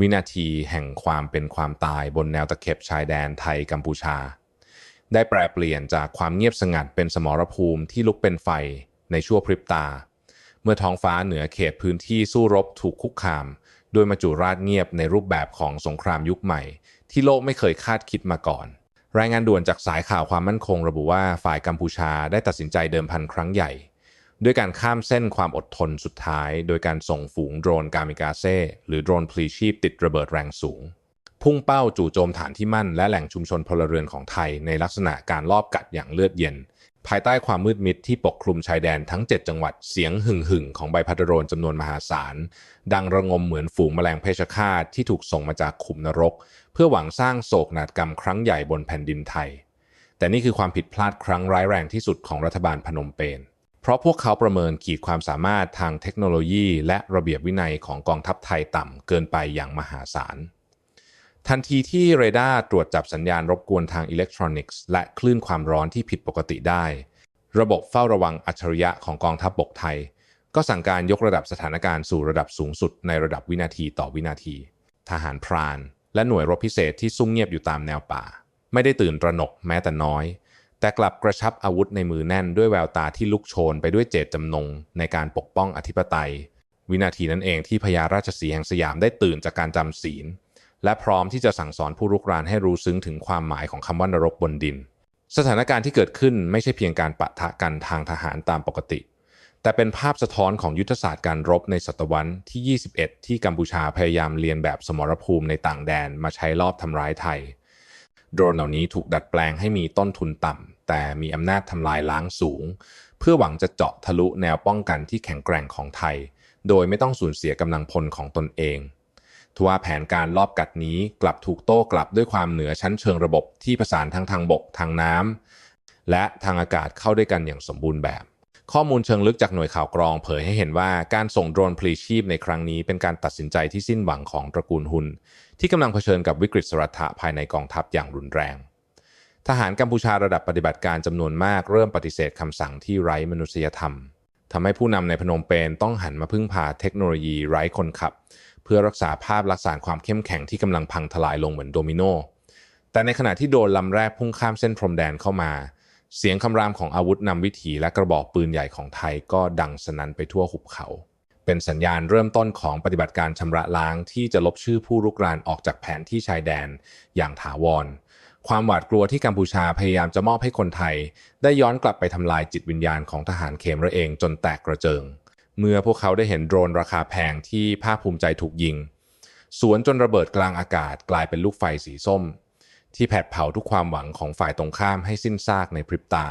วินาทีแห่งความเป็นความตายบนแนวตะเข็บชายแดนไทยกัมพูชา ได้แปลเปลี่ยนจากความเงียบสงัดเป็นสมรภูมิที่ลุกเป็นไฟในชั่วพริบตา เมื่อท้องฟ้าเหนือเขตพื้นที่สู้รบถูกคุกคาม โดยมาจุราชเงียบในรูปแบบของสงครามยุคใหม่ ที่โลกไม่เคยคาดคิดมาก่อน รายงานด่วนจากสายข่าวความมั่นคง ระบุว่าฝ่ายกัมพูชาได้ตัดสินใจเดิมพันครั้งใหญ่ ด้วยการข้ามเส้นความอดทนสุดท้าย โดยการส่งฝูงโดรนกามิกาเซ่หรือโดรนพลีชีพติดระเบิดแรงสูง พุ่งเป้าจู่โจมฐานที่มั่น และแหล่งชุมชนพลเรือนของไทย ในลักษณะการลอบกัดอย่างเลือดเย็น ภายใต้ความมืดมิดที่ปกคลุมชายแดนทั้ง 7 จังหวัดเสียงหึ่งหึ่งของใบพัดโรนจำนวนมหาศาล ดังระงมเหมือนฝูงแมลงเพชฌฆาตที่ถูกส่งมาจากขุมนรก เพื่อหวังสร้างโศกนาฏกรรมครั้งใหญ่บนแผ่นดินไทย แต่นี่คือความผิดพลาดครั้งร้ายแรงที่สุดของรัฐบาลพนมเปญ เพราะพวกเขาประเมินขีดความสามารถทางเทคโนโลยี และระเบียบวินัยของกองทัพไทยต่ำเกินไปอย่างมหาศาล ทันทีที่เรดาร์ตรวจจับสัญญาณรบกวนทางอิเล็กทรอนิกส์และคลื่นความร้อนที่ผิดปกติได้ ระบบเฝ้าระวังอัจฉริยะของกองทัพบบกไทย ก็สั่งการยกระดับสถานการณ์สู่ระดับสูงสุดในระดับวินาทีต่อวินาที ทหารพราน และหน่วยรบพิเศษที่ซุ่มเงียบอยู่ตามแนวป่า ไม่ได้ตื่นตระหนกแม้แต่น้อย แต่กลับกระชับอาวุธในมือแน่นด้วยแววตาที่ลุกโชนไปด้วยเจตจำนงในการปกป้องอธิปไตย วินาทีนั้นเองที่พญาราชสีห์แห่งสยามได้ตื่นจากการจำศีล และพร้อมที่จะสั่งสอนผู้รุกรานให้รู้ซึ้งถึงความหมายของคำว่านรกบนดิน สถานการณ์ที่เกิดขึ้นไม่ใช่เพียงการปะทะกันทางทหารตามปกติ แต่เป็นภาพสะท้อนของยุทธศาสตร์การรบในศตวรรษที่ 21 ที่กัมพูชาพยายามเรียนแบบสมรภูมิในต่างแดนมาใช้ลอบทำร้ายไทย โดรนเหล่านี้ถูกดัดแปลงให้มีต้นทุนต่ำ แต่มีอำนาจทำลายล้างสูง เพื่อหวังจะเจาะทะลุแนวป้องกันที่แข็งแกร่งของไทย โดยไม่ต้องสูญเสียกำลังพลของตนเองทว่าแผนการลอบกัดนี้กลับถูกโต้กลับด้วยความเหนือชั้นเชิงระบบที่ประสานทั้งทางบกทางน้ำและทางอากาศเข้าด้วยกันอย่างสมบูรณ์แบบ ข้อมูลเชิงลึกจากหน่วยข่าวกรองเผยให้เห็นว่าการส่งโดรนพลีชีพในครั้งนี้เป็นการตัดสินใจที่สิ้นหวังของตระกูลหุนที่กำลังเผชิญกับวิกฤตสรัทธะภายในกองทัพอย่างรุนแรง ทหารกัมพูชาระดับปฏิบัติการจำนวนมากเริ่มปฏิเสธคำสั่งที่ไร้มนุษยธรรมทำให้ผู้นำในพนมเปญต้องหันมาพึ่งพาเทคโนโลยีไร้คนขับ เพื่อรักษาภาพลักษณความเข้มแข็งที่กำลังพังทลายลงเหมือนโดมิโนแต่ในขณะที่โดนลำแรกพุ่งข้ามเส้นพรมแดนเข้ามา เสียงคำรามของอาวุธนำวิถีและกระบอกปืนใหญ่ของไทยก็ดังสนั่นไปทั่วหุบเขา เป็นสัญญาณเริ่มต้นของปฏิบัติการชำระล้างที่จะลบชื่อผู้รุกรานออกจากแผนที่ชายแดนอย่างถาวร ความหวาดกลัวที่กัมพูชาพยายามจะมอบให้คนไทย ได้ย้อนกลับไปทำลายจิตวิญญาณของทหารเขมระเองจนแตกกระเจิง เมื่อพวกเขาได้เห็นโดรนราคาแพงที่ภาคภูมิใจถูกยิง สวนจนระเบิดกลางอากาศกลายเป็นลูกไฟสีส้ม ที่แผดเผาทุกความหวังของฝ่ายตรงข้ามให้สิ้นซากในพริบตา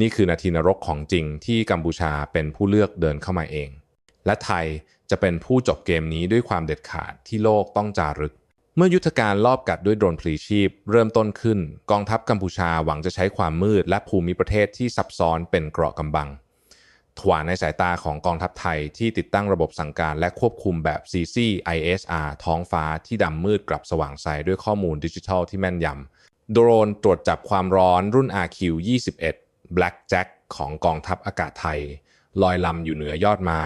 นี่คือนาทีนรกของจริงที่กัมพูชาเป็นผู้เลือกเดินเข้ามาเอง และไทยจะเป็นผู้จบเกมนี้ด้วยความเด็ดขาดที่โลกต้องจารึก เมื่อยุทธการลอบกัดด้วยโดรนพลีชีพ เริ่มต้นขึ้น กองทัพกัมพูชาหวังจะใช้ความมืดและภูมิประเทศที่ซับซ้อนเป็นเกราะกำบัง ถวาในสายตาของกองทัพไทยที่ติดตั้งระบบสั่งการและควบคุมแบบ CC ISR ท้องฟ้าที่ดำมืดกลับสว่างใสด้วยข้อมูลดิจิทัลที่แม่นยำโดรนตรวจจับความร้อนรุ่น RQ-21 Black Jack ของกองทัพอากาศไทย ลอยลำอยู่เหนือยอดไม้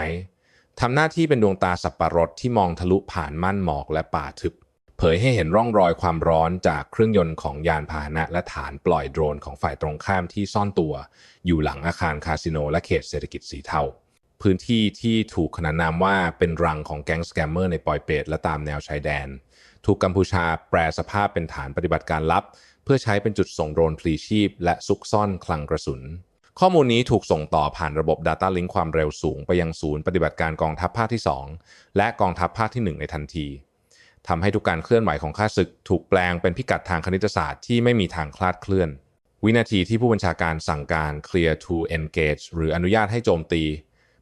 ทำหน้าที่เป็นดวงตาสับปะรดที่มองทะลุผ่านม่านหมอกและป่าทึบ ผยให้เห็นร่องรอยความร้อนจากเครื่องยนต์ของยานพาหนะ และฐานปล่อยโดรนของฝ่ายตรงข้ามที่ซ่อนตัวอยู่หลังอาคารคาสิโนและเขตเศรษฐกิจสีเทาพื้นที่ที่ถูกขนานนามว่าเป็นรังของแก๊งสแกมเมอร์ในปอยเปตและตามแนวชายแดน ถูกกัมพูชาแปลสภาพเป็นฐานปฏิบัติการลับ เพื่อใช้เป็นจุดส่งโดรนพลีชีพ และซุกซ่อนคลังกระสุน ข้อมูลนี้ถูกส่งต่อผ่านระบบ Data Link ความเร็วสูง ไปยังศูนย์ปฏิบัติการกองทัพภาคที่ 2 และกองทัพภาคที่ 1 ในทันที ทำให้ทุกการเคลื่อนไหวของข้าศึก ถูกแปลงเป็นพิกัดทางคณิตศาสตร์ที่ไม่มีทางคลาดเคลื่อน วินาทีที่ผู้บัญชาการสั่งการ clear to engage หรืออนุญาตให้โจมตี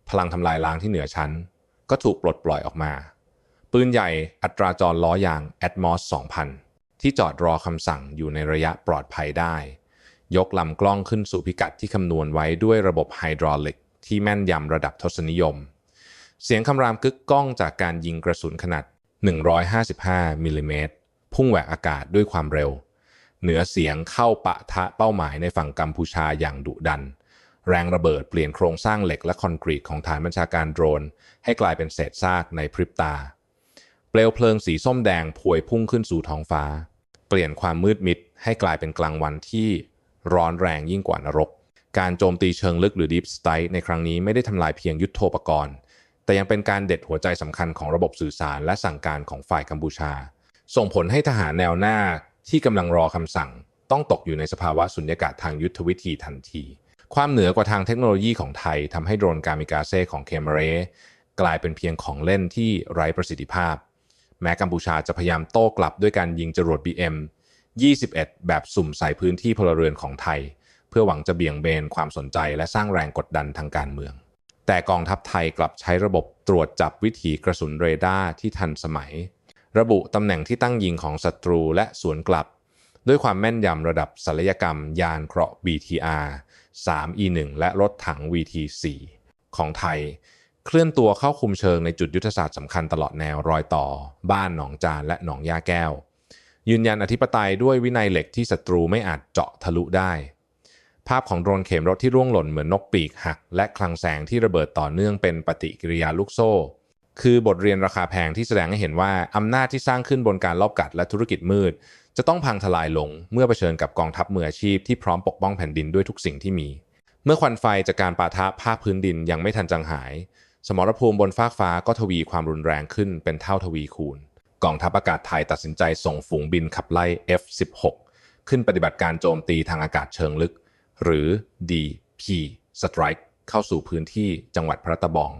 พลังทำลายล้างที่เหนือชั้น ก็ถูกปลดปล่อยออกมา ปืนใหญ่อัตราจรล้อยาง Atmos 2000 ที่จอดรอคำสั่งอยู่ในระยะปลอดภัยได้ ยกลำกล้องขึ้นสู่พิกัดที่คำนวณไว้ด้วยระบบไฮดรอลิกที่แม่นยำระดับทศนิยม เสียงคำรามกึกก้องจากการยิงกระสุนขนาด 155มิลลิเมตรพุ่งแหวกอากาศด้วยความเร็ว เหนือเสียงเข้าปะทะเป้าหมายในฝั่งกัมพูชาอย่างดุดัน แรงระเบิดเปลี่ยนโครงสร้างเหล็กและคอนกรีตของฐานบัญชาการโดรน ให้กลายเป็นเศษซากในพริบตา เปลวเพลิงสีส้มแดงพวยพุ่งขึ้นสู่ท้องฟ้า เปลี่ยนความมืดมิดให้กลายเป็นกลางวันที่ร้อนแรงยิ่งกว่านรก การโจมตีเชิงลึกหรือ Deep Strike ในครั้งนี้ไม่ได้ทำลายเพียงยุทธโธปกรณ์ แต่ยังเป็นการเด็ดหัวใจสำคัญของระบบสื่อสารและสั่งการของฝ่ายกัมพูชา ส่งผลให้ทหารแนวหน้าที่กำลังรอคำสั่ง ต้องตกอยู่ในสภาวะสุญญากาศทางยุทธวิธีทันที ความเหนือกว่าทางเทคโนโลยีของไทยทำให้โดรนการมิกาเซ่ของเคมเรกลายเป็นเพียงของเล่นที่ไร้ประสิทธิภาพ แม้กัมพูชาจะพยายามโต้กลับด้วยการยิงจรวด BM 21 แบบสุ่มใส่พื้นที่พลเรือนของไทย เพื่อหวังจะเบี่ยงเบนความสนใจและสร้างแรงกดดันทางการเมือง แต่กองทัพไทยกลับใช้ระบบตรวจจับวิถีกระสุนเรดาร์ที่ทันสมัย ระบุตำแหน่งที่ตั้งยิงของศัตรูและสวนกลับ ด้วยความแม่นยำระดับศัลยกรรม ยานเคราะห์ BTR 3E1 และรถถัง VT4 ของไทย เคลื่อนตัวเข้าคุมเชิงในจุดยุทธศาสตร์สำคัญตลอดแนวรอยต่อ บ้านหนองจานและหนองยาแก้ว ยืนยันอธิปไตยด้วยวินัยเหล็กที่ศัตรูไม่อาจเจาะทะลุได้ ภาพของโดรนเข็มรถที่ร่วงหล่นเหมือนนกปีกหัก และคลังแสงที่ระเบิดต่อเนื่องเป็นปฏิกิริยาลูกโซ่ คือบทเรียนราคาแพงที่แสดงให้เห็นว่า อำนาจที่สร้างขึ้นบนการลอบกัดและธุรกิจมืด จะต้องพังทลายลงเมื่อเผชิญกับกองทัพมืออาชีพที่พร้อมปกป้องแผ่นดินด้วยทุกสิ่งที่มี เมื่อควันไฟจากการปะทะภาคพื้นดินยังไม่ทันจางหาย สมรภูมิบนฟากฟ้าก็ทวีความรุนแรงขึ้นเป็นเท่าทวีคูณ กองทัพอากาศไทยตัดสินใจส่งฝูงบินขับไล่ F-16 ขึ้นปฏิบัติการโจมตีทางอากาศเชิงลึก หรือ DP Strike เข้าสู่พื้นที่จังหวัดพระตะบอง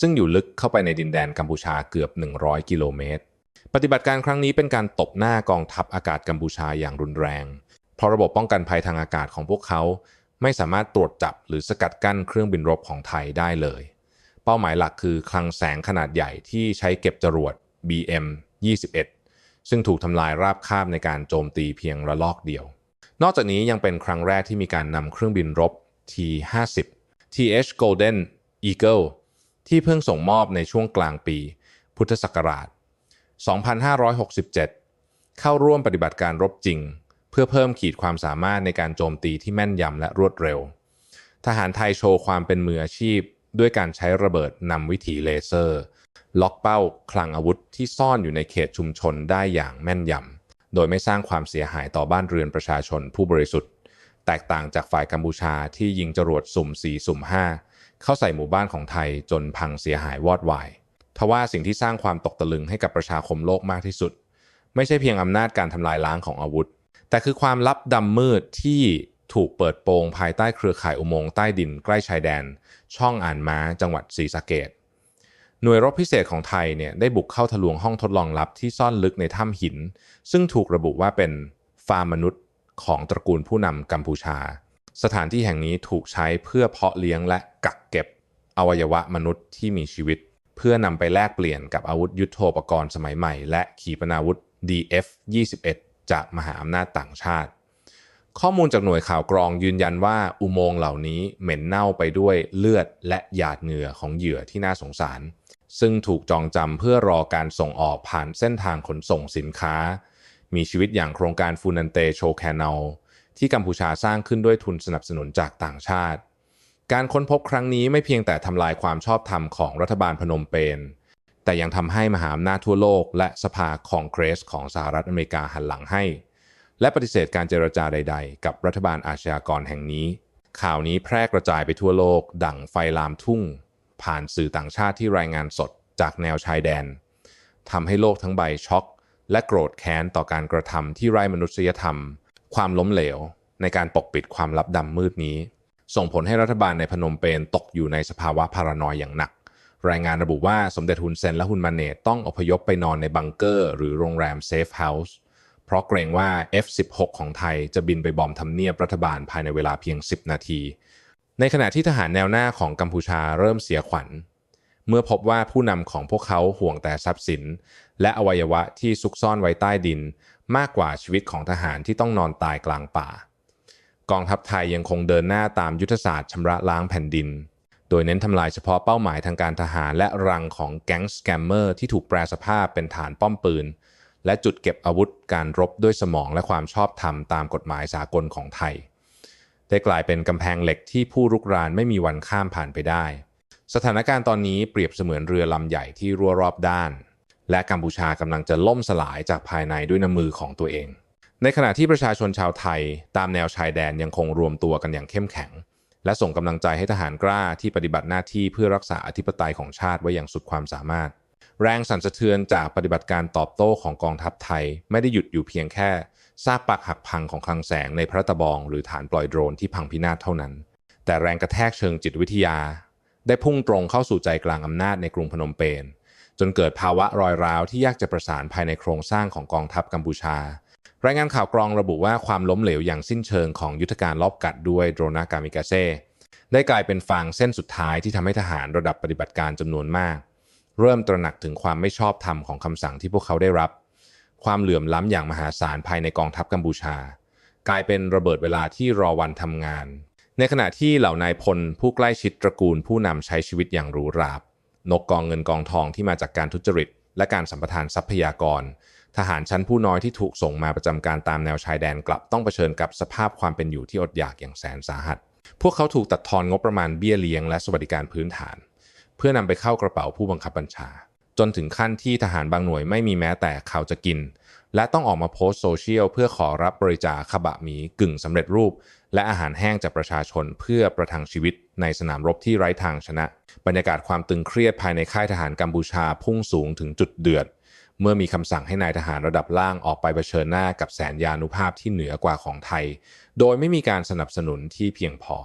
ซึ่งอยู่ลึกเข้าไปในดินแดนกัมพูชาเกือบ 100 กิโลเมตร ปฏิบัติการครั้งนี้เป็นการตบหน้ากองทัพอากาศกัมพูชาอย่างรุนแรง เพราะระบบป้องกันภัยทางอากาศของพวกเขาไม่สามารถตรวจจับหรือสกัดกั้นเครื่องบินรบของไทยได้เลย เป้าหมายหลักคือคลังแสงขนาดใหญ่ที่ใช้เก็บจรวด BM 21ซึ่งถูกทำลายราบคาบในการโจมตีเพียงระลอกเดียว นอกจากนี้ยังเป็นครั้งแรกที่มีการนำเครื่องบินรบ T-50 TH Golden Eagle ที่เพิ่งส่งมอบในช่วงกลางปี พุทธศักราช 2567 เข้าร่วมปฏิบัติการรบจริง เพื่อเพิ่มขีดความสามารถในการโจมตีที่แม่นยำและรวดเร็ว ทหารไทยโชว์ความเป็นมืออาชีพ ด้วยการใช้ระเบิดนำวิถีเลเซอร์ ล็อกเป้าคลังอาวุธที่ซ่อนอยู่ในเขตชุมชนได้อย่างแม่นยำ โดยไม่สร้างความเสียหายต่อบ้านเรือนประชาชนผู้บริสุทธิ์ แตกต่างจากฝ่ายกัมพูชาที่ยิงจรวดสุ่ม 4 สุ่ม 5 เข้าใส่หมู่บ้านของไทยจนพังเสียหายวอดวายทว่าสิ่งที่สร้างความตกตะลึงให้กับประชาคมโลกมากที่สุด ไม่ใช่เพียงอำนาจการทำลายล้างของอาวุธ แต่คือความลับดำมืดที่ถูกเปิดโปงภายใต้เครือข่ายอุโมงค์ใต้ดินใกล้ชายแดน ช่องอ่านม้าจังหวัดศรีสะเกด หน่วยรบพิเศษของไทยเนี่ยได้บุกเข้าทะลวงห้องทดลองลับที่ซ่อนลึกในถ้ำหิน ซึ่งถูกระบุว่าเป็นฟาร์มมนุษย์ของตระกูลผู้นำกัมพูชา สถานที่แห่งนี้ถูกใช้เพื่อเพาะเลี้ยงและกักเก็บ อวัยวะมนุษย์ที่มีชีวิต เพื่อนำไปแลกเปลี่ยนกับอาวุธยุโทโธปกรณ์สมัยใหม่ และขีปนาวุธ DF-21 จากมหาอำนาจต่างชาติ ข้อมูลจากหน่วยข่าวกรองยืนยันว่าอุโมงค์เหล่านี้เหม็นเน่าไปด้วยเลือดและหยาดเหงื่อของเหยื่อที่น่าสงสาร ซึ่งถูกจองจำเพื่อรอการส่งออกผ่านเส้นทางขนส่งสินค้า มีชีวิตอย่างโครงการฟูนันเตโชแคนลที่กัมพูชาสร้างขึ้นด้วยทุนสนับสนุนจากต่างชาติ การค้นพบครั้งนี้ไม่เพียงแต่ทำลายความชอบธรรมของรัฐบาลพนมเปญแต่ยังทำให้มหาอำนาจทั่วโลก และสภาคองเกรสของสหรัฐอเมริกาหันหลังให้ และปฏิเสธการเจรจาใด ๆ กับรัฐบาลอาชญากรแห่งนี้ ข่าวนี้แพร่กระจายไปทั่วโลก ดั่งไฟลามทุ่ง ผ่านสื่อต่างชาติที่รายงานสดจากแนวชายแดนทำให้โลกทั้งใบช็อก และโกรธแค้นต่อการกระทำที่ไร้มนุษยธรรม ความล้มเหลว ในการปกปิดความลับดำมืดนี้ ส่งผลให้รัฐบาลในพนมเปญตกอยู่ในสภาวะพารานอยอย่างหนัก รายงานระบุว่าสมเด็จฮุนเซนและฮุนมาเนตต้องอพยพไปนอนในบังเกอร์ หรือโรงแรมเซฟเฮาส์เพราะเกรงว่า F-16 ของไทยจะบินไปบอมทำเนียบรัฐบาลภายในเวลาเพียง 10 นาที ในขณะที่ทหารแนวหน้าของกัมพูชาเริ่มเสียขวัญ เมื่อพบว่าผู้นำของพวกเขาห่วงแต่ทรัพย์สิน และอวัยวะที่ซุกซ่อนไว้ใต้ดิน มากกว่าชีวิตของทหารที่ต้องนอนตายกลางป่า กองทัพไทยยังคงเดินหน้าตามยุทธศาสตร์ชำระล้างแผ่นดิน โดยเน้นทำลายเฉพาะเป้าหมายทางการทหารและรังของแก๊งสแกมเมอร์ที่ถูกแปลสภาพเป็นฐานป้อมปืน และจุดเก็บอาวุธการรบด้วยสมองและความชอบธรรมตามกฎหมายสากลของไทย ได้กลายเป็นกำแพงเหล็กที่ผู้รุกรานไม่มีวันข้ามผ่านไปได้ สถานการณ์ตอนนี้เปรียบเสมือนเรือลำใหญ่ที่รั่วรอบด้าน และกัมพูชากำลังจะล่มสลายจากภายในด้วยน้ำมือของตัวเอง ในขณะที่ประชาชนชาวไทย ตามแนวชายแดนยังคงรวมตัวกันอย่างเข้มแข็ง และส่งกำลังใจให้ทหารกล้าที่ปฏิบัติหน้าที่เพื่อรักษาอธิปไตยของชาติไว้อย่างสุดความสามารถ แรงสั่นสะเทือนจากปฏิบัติการตอบโต้ของกองทัพไทย ไม่ได้หยุดอยู่เพียงแค่ ซากปักหักพังของคลังแสงในพระตะบองหรือฐานปล่อยโดรนที่พังพินาศเท่านั้น แต่แรงกระแทกเชิงจิตวิทยา ได้พุ่งตรงเข้าสู่ใจกลางอำนาจในกรุงพนมเปญจนเกิดภาวะรอยร้าวที่ยากจะประสานภายในโครงสร้างของกองทัพกัมพูชารายงานข่าวกรองระบุว่าความล้มเหลวอย่างสิ้นเชิงของยุทธการลอบกัดด้วยโดรนากามิกาเซ่ได้กลายเป็นฟางเส้นสุดท้ายที่ทำให้ทหารระดับปฏิบัติการจำนวนมาก เริ่มตระหนักถึงความไม่ชอบธรรมของคำสั่งที่พวกเขาได้รับ ความเหลื่อมล้ำอย่างมหาศาลภายในกองทัพกัมพูชา กลายเป็นระเบิดเวลาที่รอวันทำงาน ในขณะที่เหล่านายพลผู้ใกล้ชิดตระกูลผู้นำใช้ชีวิตอย่างหรูหรานกกองเงินกองทองที่มาจากการทุจริต และการสัมปทานทรัพยากร ทหารชั้นผู้น้อยที่ถูกส่งมาประจำการตามแนวชายแดนกลับต้องเผชิญกับสภาพความเป็นอยู่ที่อดอยากอย่างแสนสาหัส พวกเขาถูกตัดทอนงบประมาณเบี้ยเลี้ยงและสวัสดิการพื้นฐาน เพื่อนำไปเข้ากระเป๋าผู้บังคับบัญชา จนถึงขั้นที่ทหารบางหน่วยไม่มีแม้แต่ข่าวจะกิน และต้องออกมาโพสต์โซเชียลเพื่อขอรับบริจาคขบะหมีกึ่งสำเร็จรูป และอาหารแห้งจากประชาชนเพื่อประทังชีวิตในสนามรบที่ไร้ทางชนะ บรรยากาศความตึงเครียดภายในค่ายทหารกัมพูชาพุ่งสูงถึงจุดเดือด เมื่อมีคำสั่งให้นายทหารระดับล่างออกไปเผชิญหน้ากับแสนยานุภาพที่เหนือกว่าของไทย โดยไม่มีการสนับสนุนที่เพียงพอ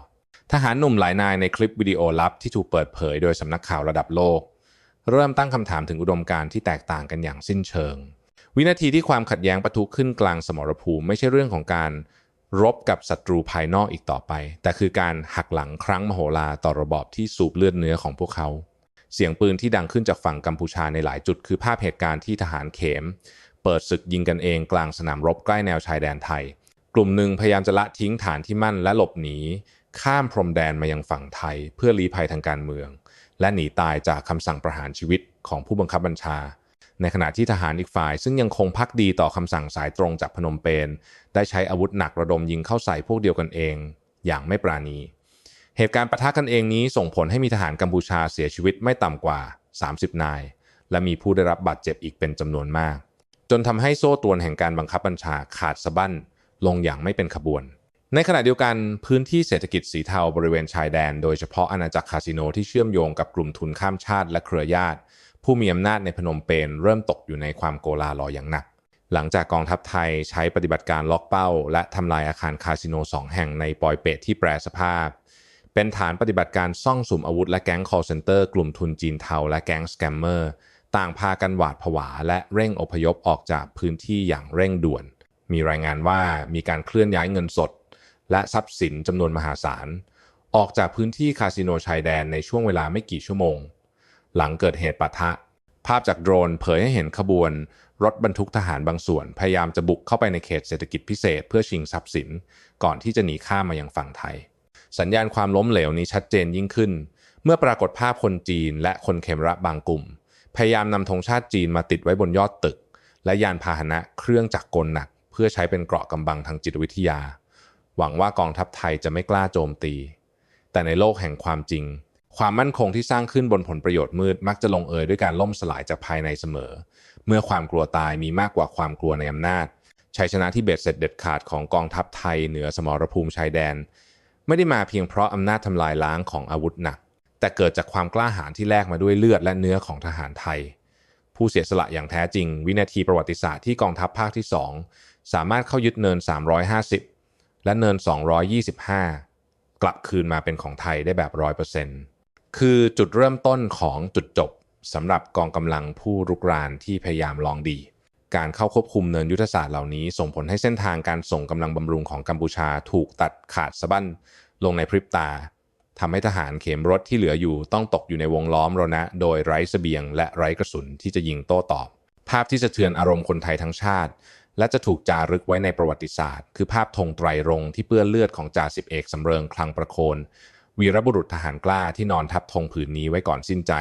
ทหารหนุ่มหลายนายในคลิปวิดีโอลับที่ถูกเปิดเผย โดยสำนักข่าวระดับโลก เริ่มตั้งคำถามถึงอุดมการณ์ที่แตกต่างกันอย่างสิ้นเชิง วินาทีที่ความขัดแย้งปะทุขึ้นกลางสมรภูมิ ไม่ใช่เรื่องของการรบกับศัตรูภายนอกอีกต่อไป แต่คือการหักหลังครั้งมโหฬารต่อระบอบที่สูบเลือดเนื้อของพวกเขา เสียงปืนที่ดังขึ้นจากฝั่งกัมพูชาในหลายจุด คือภาพเหตุการณ์ที่ทหารเขม เปิดศึกยิงกันเองกลางสนามรบใกล้แนวชายแดนไทย กลุ่มหนึ่งพยายามจะละทิ้งฐานที่มั่นและหลบหนีข้ามพรมแดนมายังฝั่งไทย เพื่อลี้ภัยทางการเมือง และหนีตายจากคำสั่งประหารชีวิตของผู้บังคับบัญชา ในขณะที่ทหารอีกฝ่าย ซึ่งยังคงพักดีต่อคำสั่งสายตรงจากพนมเปญได้ใช้อาวุธหนักระดมยิงเข้าใส่พวกเดียวกันเอง อย่างไม่ปราณี เหตุการณ์ปะทะกันเองนี้ส่งผลให้มีทหารกัมพูชาเสียชีวิตไม่ต่ำกว่า 30 นาย และมีผู้ได้รับบาดเจ็บอีกเป็นจำนวนมาก จนทำให้โซ่ตรวนแห่งการบังคับบัญชาขาดสะบั้นลงอย่างไม่เป็นขบวน ในขณะเดียวกันพื้นที่เศรษฐกิจสีเทาบริเวณชายแดน โดยเฉพาะอาณาจักรคาสิโนที่เชื่อมโยงกับกลุ่มทุนข้ามชาติและเครือญาติ ผู้มีอำนาจในพนมเปญเริ่มตกอยู่ในความโกลาหลอย่างหนัก หลังจากกองทัพไทยใช้ปฏิบัติการล็อกเป้า และทำลายอาคารคาสิโนสองแห่งในปอยเปตที่แปรสภาพ เป็นฐานปฏิบัติการซ่องสุมอาวุธและแก๊ง call center กลุ่มทุนจีนเทาและแก๊งสแกมเมอร์ต่างพากันหวาดผวา และเร่งอพยพออกจากพื้นที่อย่างเร่งด่วน มีรายงานว่ามีการเคลื่อนย้ายเงินสด และทรัพย์สินจำนวนมหาศาล ออกจากพื้นที่คาสิโนชายแดนในช่วงเวลาไม่กี่ชั่วโมง หลังเกิดเหตุปะทะ ภาพจากโดรนเผยให้เห็นขบวน รถบรรทุกทหารบางส่วน พยายามจะบุกเข้าไปในเขตเศรษฐกิจพิเศษเพื่อชิงทรัพย์สิน ก่อนที่จะหนีข้ามมายังฝั่งไทย สัญญาณความล้มเหลวนี้ชัดเจนยิ่งขึ้น เมื่อปรากฏภาพคนจีนและคนเคมระบางกลุ่ม พยายามนำธงชาติจีนมาติดไว้บนยอดตึก และยานพาหนะเครื่องจักรกลหนัก เพื่อใช้เป็นเกราะกำบังทางจิตวิทยา หวังว่ากองทัพไทยจะไม่กล้าโจมตี แต่ในโลกแห่งความจริง ความมั่นคงที่สร้างขึ้นบนผลประโยชน์มืดมักจะลงเอยด้วยการล่มสลายจากภายในเสมอ เมื่อความกลัวตายมีมากกว่าความกลัวในอำนาจชัยชนะที่เบ็ดเสร็จเด็ดขาดของกองทัพไทยเหนือสมรภูมิชายแดน ไม่ได้มาเพียงเพราะอำนาจทำลายล้างของอาวุธหนัก แต่เกิดจากความกล้าหาญที่แลกมาด้วยเลือดและเนื้อของทหารไทย ผู้เสียสละอย่างแท้จริง วินาทีประวัติศาสตร์ที่กองทัพภาคที่ 2 สามารถเข้ายึดเนิน 350 และเนิน 225 กลับคืนมาเป็นของไทยได้แบบ 100%คือจุดเริ่มต้นของจุดจบสำหรับกองกำลังผู้รุกรานที่พยายามลองดี การเข้าควบคุมเนินยุทธศาสตร์เหล่านี้ ส่งผลให้เส้นทางการส่งกำลังบำรุงของกัมพูชาถูกตัดขาดสะบั้นลงในพริบตาทำให้ทหารเข็มรถที่เหลืออยู่ต้องตกอยู่ในวงล้อมรณะโดยไร้เสบียง และไร้กระสุนที่จะยิงโต้ตอบ ภาพที่สะเทือนอารมณ์คนไทยทั้งชาติ และจะถูกจารึกไว้ในประวัติศาสตร์ คือภาพธงไตรรงที่เปื้อนเลือดของจ่าสิบเอกสำเริงคลังประโคน วีรบุรุษทหารกล้าที่นอนทับธงผืนนี้ไว้ก่อนสิ้นใจ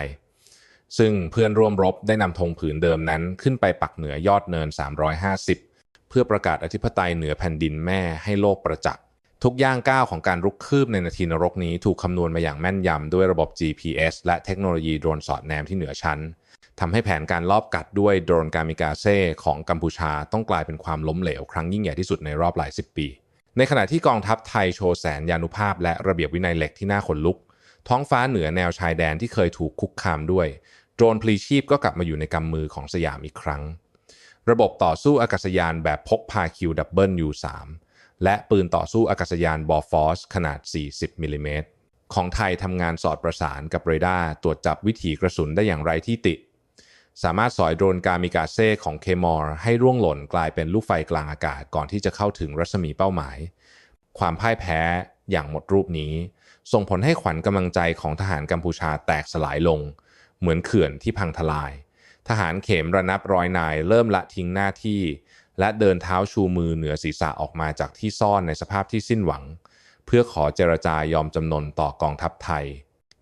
ซึ่งเพื่อนร่วมรบได้นำธงผืนเดิมนั้น ขึ้นไปปักเหนือยอดเนิน 350 เพื่อประกาศอธิปไตยเหนือแผ่นดินแม่ให้โลกประจักษ์ทุกย่างก้าวของการรุกคืบในนาทีนรกนี้ถูกคำนวณมาอย่างแม่นยำด้วยระบบ GPS และเทคโนโลยีโดรนสอดแนมที่เหนือชั้น ทำให้แผนการลอบกัดด้วยโดรนกามิกาเซ่ของกัมพูชาต้องกลายเป็นความล้มเหลวครั้งยิ่งใหญ่ที่สุดในรอบหลายสิบปี ในขณะที่กองทัพไทยโชว์แสนยานุภาพและระเบียบวินัยเหล็กที่น่าขนลุก ท้องฟ้าเหนือแนวชายแดนที่เคยถูกคุกคามด้วย โดรนพลีชีพก็กลับมาอยู่ในกำมือของสยามอีกครั้ง ระบบต่อสู้อากาศยานแบบพกพาคิวดับเบิลยูสามและปืนต่อสู้อากาศยานบอฟอสขนาด 40มิลลิเมตรของไทยทำงานสอดประสานกับเรดาร์ตรวจจับวิถีกระสุนได้อย่างไรที่ติ สามารถสอยโดรนกามิกาเซ่ของเคมอร์ให้ร่วงหล่นกลายเป็นลูกไฟกลางอากาศก่อนที่จะเข้าถึงรัศมีเป้าหมาย ความพ่ายแพ้อย่างหมดรูปนี้ ส่งผลให้ขวัญกำลังใจของทหารกัมพูชาแตกสลายลง เหมือนเขื่อนที่พังทลาย ทหารเข็มระนับร้อยนายเริ่มละทิ้งหน้าที่ และเดินเท้าชูมือเหนือศีรษะออกมาจากที่ซ่อนในสภาพที่สิ้นหวัง เพื่อขอเจรจายอมจำนนต่อกองทัพไทย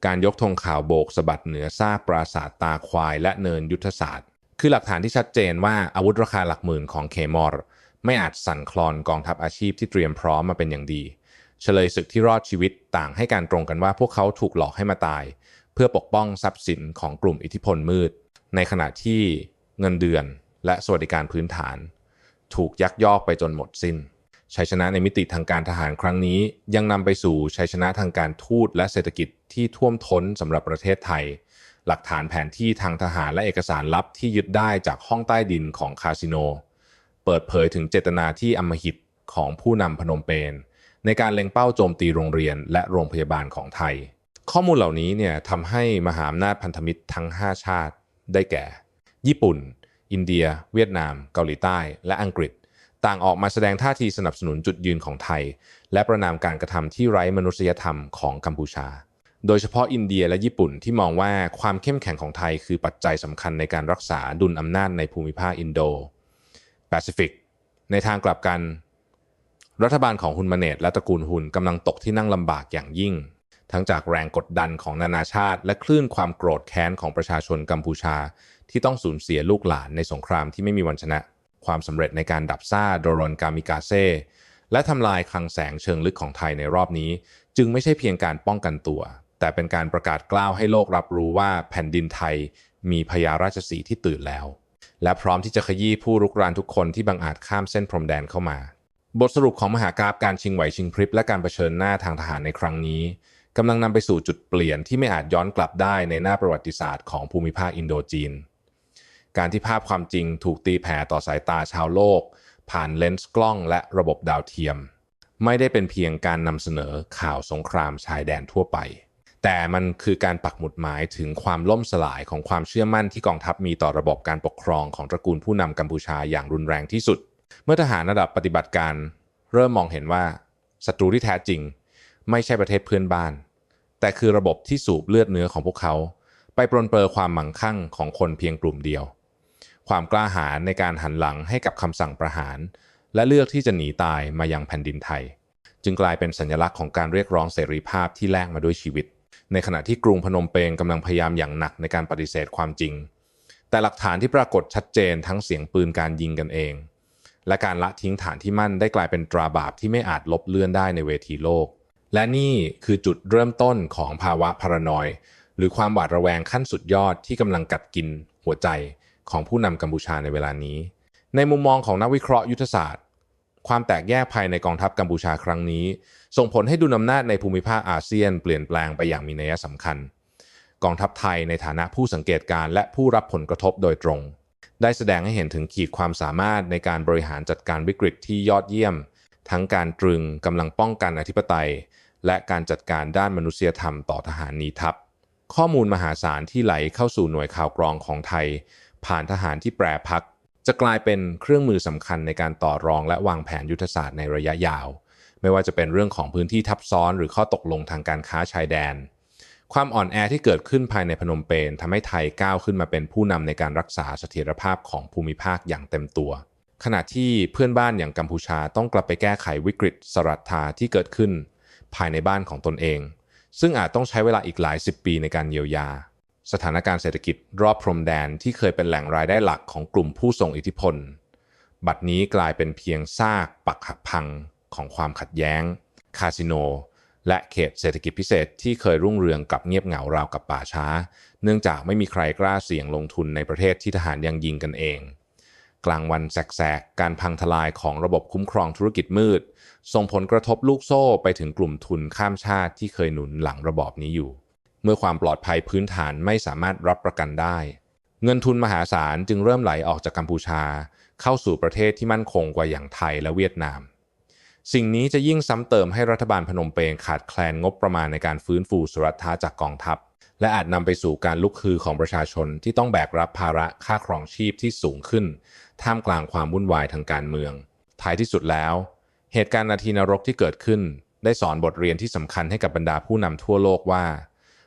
การยกธงขาวโบกสะบัดเหนือซากปราสาทตาควายและเนินยุทธศาสตร์ คือหลักฐานที่ชัดเจนว่าอาวุธราคาหลักหมื่นของเคมอร์ไม่อาจสั่นคลอนกองทัพอาชีพที่เตรียมพร้อมมาเป็นอย่างดี เฉลยศึกที่รอดชีวิตต่างให้การตรงกันว่าพวกเขาถูกหลอกให้มาตาย เพื่อปกป้องทรัพย์สินของกลุ่มอิทธิพลมืด ในขณะที่เงินเดือนและสวัสดิการพื้นฐาน ถูกยักยอกไปจนหมดสิ้น ชัยชนะในมิติทางการทหารครั้งนี้ ยังนำไปสู่ชัยชนะทางการทูตและเศรษฐกิจที่ท่วมท้นสำหรับประเทศไทย หลักฐานแผนที่ทางทหารและเอกสารลับที่ยึดได้จากห้องใต้ดินของคาสิโน เปิดเผยถึงเจตนาที่อำมหิตของผู้นำพนมเปญในการเล็งเป้าโจมตีโรงเรียนและโรงพยาบาลของไทย ข้อมูลเหล่านี้เนี่ยทำให้มหาอำนาจพันธมิตรทั้ง 5 ชาติ ได้แก่ ญี่ปุ่น อินเดีย เวียดนาม เกาหลีใต้ และอังกฤษ ต่างออกมาแสดงท่าทีสนับสนุนจุดยืนของไทย และประนามการกระทำที่ไร้มนุษยธรรมของกัมพูชา โดยเฉพาะอินเดียและญี่ปุ่นที่มองว่าความเข้มแข็งของไทยคือปัจจัยสำคัญในการรักษาดุลอำนาจในภูมิภาคอินโดแปซิฟิกในทางกลับกัน รัฐบาลของฮุนมาเนตและตระกูลฮุนกำลังตกที่นั่งลำบากอย่างยิ่ง ทั้งจากแรงกดดันของนานาชาติ และคลื่นความโกรธแค้นของประชาชนกัมพูชา ที่ต้องสูญเสียลูกหลานในสงครามที่ไม่มีวันชนะ ความสำเร็จในการดับซ่าโดรนกามิกาเซ่และทำลายคลังแสงเชิงลึกของไทยในรอบนี้ จึงไม่ใช่เพียงการป้องกันตัว แต่เป็นการประกาศกล้าวให้โลกรับรู้ว่าแผ่นดินไทยมีพญาราชสีที่ตื่นแล้ว และพร้อมที่จะขยี้ผู้รุกรานทุกคนที่บังอาจข้ามเส้นพรมแดนเข้ามา บทสรุปของมหากราบการชิงไหวชิงพริบและการเผชิญหน้าทางทหารในครั้งนี้กำลังนำไปสู่จุดเปลี่ยนที่ไม่อาจย้อนกลับได้ในหน้าประวัติศาสตร์ของภูมิภาคอินโดจีน การที่ภาพความจริงถูกตีแผ่ต่อสายตาชาวโลก ผ่านเลนส์กล้องและระบบดาวเทียม ไม่ได้เป็นเพียงการนำเสนอข่าวสงครามชายแดนทั่วไป แต่มันคือการปักหมุดหมายถึงความล่มสลายของความเชื่อมั่นที่กองทัพมีต่อระบบการปกครองของตระกูลผู้นำกัมพูชาอย่างรุนแรงที่สุด เมื่อทหารระดับปฏิบัติการ เริ่มมองเห็นว่าศัตรูที่แท้จริง ไม่ใช่ประเทศเพื่อนบ้าน แต่คือระบบที่สูบเลือดเนื้อของพวกเขา ไปปรนเปรอความหมั่งคั่งของคนเพียงกลุ่มเดียว ความกล้าหาญในการหันหลังให้กับคำสั่งประหาร และเลือกที่จะหนีตายมายังแผ่นดินไทย จึงกลายเป็นสัญลักษณ์ของการเรียกร้องเสรีภาพที่แลกมาด้วยชีวิต ในขณะที่กรุงพนมเปญกำลังพยายามอย่างหนักในการปฏิเสธความจริง แต่หลักฐานที่ปรากฏชัดเจนทั้งเสียงปืนการยิงกันเอง และการละทิ้งฐานที่มั่นได้กลายเป็นตราบาปที่ไม่อาจลบเลือนได้ในเวทีโลก และนี่คือจุดเริ่มต้นของภาวะพารานอยหรือความหวาดระแวงขั้นสุดยอดที่กำลังกัดกินหัวใจ ของผู้นำกัมพูชาในเวลานี้ ในมุมมองของนักวิเคราะห์ยุทธศาสตร์ ความแตกแยกภายในกองทัพกัมพูชาครั้งนี้ ส่งผลให้ดุลอำนาจในภูมิภาคอาเซียนเปลี่ยนแปลงไปอย่างมีนัยสำคัญ กองทัพไทยในฐานะผู้สังเกตการและผู้รับผลกระทบโดยตรง ได้แสดงให้เห็นถึงขีดความสามารถในการบริหารจัดการวิกฤตที่ยอดเยี่ยม ทั้งการตรึงกำลังป้องกันอธิปไตย และการจัดการด้านมนุษยธรรมต่อทหารนีทัพข้อมูลมหาศาลที่ไหลเข้าสู่หน่วยข่าวกรองของไทย ผ่านทหารที่แปรพัก จะกลายเป็นเครื่องมือสำคัญในการต่อรองและวางแผนยุทธศาสตร์ในระยะยาว ไม่ว่าจะเป็นเรื่องของพื้นที่ทับซ้อน หรือข้อตกลงทางการค้าชายแดน ความอ่อนแอที่เกิดขึ้นภายในพนมเปญทำให้ไทยก้าวขึ้นมาเป็นผู้นำในการรักษาเสถียรภาพของภูมิภาคอย่างเต็มตัว ขณะที่เพื่อนบ้านอย่างกัมพูชาต้องกลับไปแก้ไขวิกฤตสรัทธาที่เกิดขึ้น ภายในบ้านของตนเอง ซึ่งอาจต้องใช้เวลาอีกหลายสิบปีในการเยียวยา สถานการณ์เศรษฐกิจรอบพรมแดนที่เคยเป็นแหล่งรายได้หลักของกลุ่มผู้ทรงอิทธิพล บัดนี้กลายเป็นเพียงซากปักหักพังของความขัดแย้ง คาสิโน และเขตเศรษฐกิจพิเศษที่เคยรุ่งเรืองกับเงียบเหงาราวกับป่าช้า เนื่องจากไม่มีใครกล้าเสี่ยงลงทุนในประเทศที่ทหารยังยิงกันเอง กลางวันแสกๆการพังทลายของระบบคุ้มครองธุรกิจมืด ส่งผลกระทบลูกโซ่ไปถึงกลุ่มทุนข้ามชาติที่เคยหนุนหลังระบอบนี้อยู่ เมื่อความปลอดภัยพื้นฐานไม่สามารถรับประกันได้ เงินทุนมหาศาลจึงเริ่มไหลออกจากกัมพูชา เข้าสู่ประเทศที่มั่นคงกว่าอย่างไทยและเวียดนาม สิ่งนี้จะยิ่งซ้ำเติมให้รัฐบาลพนมเปญขาดแคลนงบประมาณในการฟื้นฟูสุรัทาจากกองทัพ และอาจนำไปสู่การลุกฮือของประชาชนที่ต้องแบกรับภาระค่าครองชีพที่สูงขึ้น ท่ามกลางความวุ่นวายทางการเมือง ท้ายที่สุดแล้ว เหตุการณ์นาทีนรกที่เกิดขึ้น ได้สอนบทเรียนที่สำคัญให้กับบรรดาผู้นำทั่วโลกว่า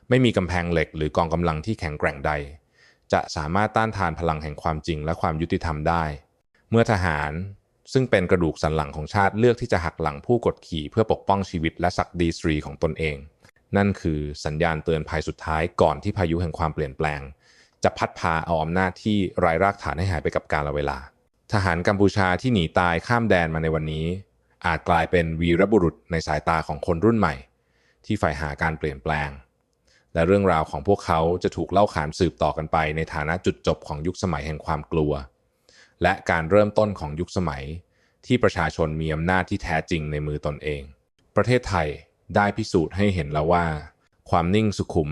ไม่มีกำแพงเหล็กหรือกองกำลังที่แข็งแกร่งใด จะสามารถต้านทานพลังแห่งความจริงและความยุติธรรมได้ เมื่อทหารซึ่งเป็นกระดูกสันหลังของชาติเลือกที่จะหักหลังผู้กดขี่เพื่อปกป้องชีวิตและศักดีสตรีของตนเอง นั่นคือสัญญาณเตือนภัยสุดท้ายก่อนที่พายุแห่งความเปลี่ยนแปลง จะพัดพาเอาอำนาจที่ไร้รากฐานให้หายไปกับกาลเวลา ทหารกัมพูชาที่หนีตายข้ามแดนมาในวันนี้ อาจกลายเป็นวีรบุรุษในสายตาของคนรุ่นใหม่ ที่ใฝ่หาการเปลี่ยนแปลง และเรื่องราวของพวกเขาจะถูกเล่าขานสืบต่อกันไป ในฐานะจุดจบของยุคสมัยแห่งความกลัว และการเริ่มต้นของยุคสมัย ที่ประชาชนมีอำนาจที่แท้จริงในมือตนเอง ประเทศไทยได้พิสูจน์ให้เห็นแล้วว่า ความนิ่งสุขุม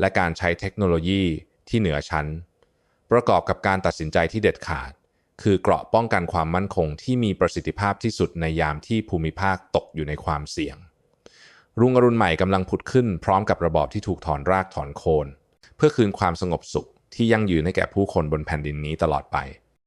และการใช้เทคโนโลยีที่เหนือชั้น ประกอบกับการตัดสินใจที่เด็ดขาด คือเกราะป้องกันความมั่นคงที่มีประสิทธิภาพที่สุดในยามที่ภูมิภาคตกอยู่ในความเสี่ยง รุ่งอรุณใหม่กำลังผุดขึ้นพร้อมกับระบอบที่ถูกถอนรากถอนโคน เพื่อคืนความสงบสุขที่ยั่งยืนให้แก่ผู้คนบนแผ่นดินนี้ตลอดไป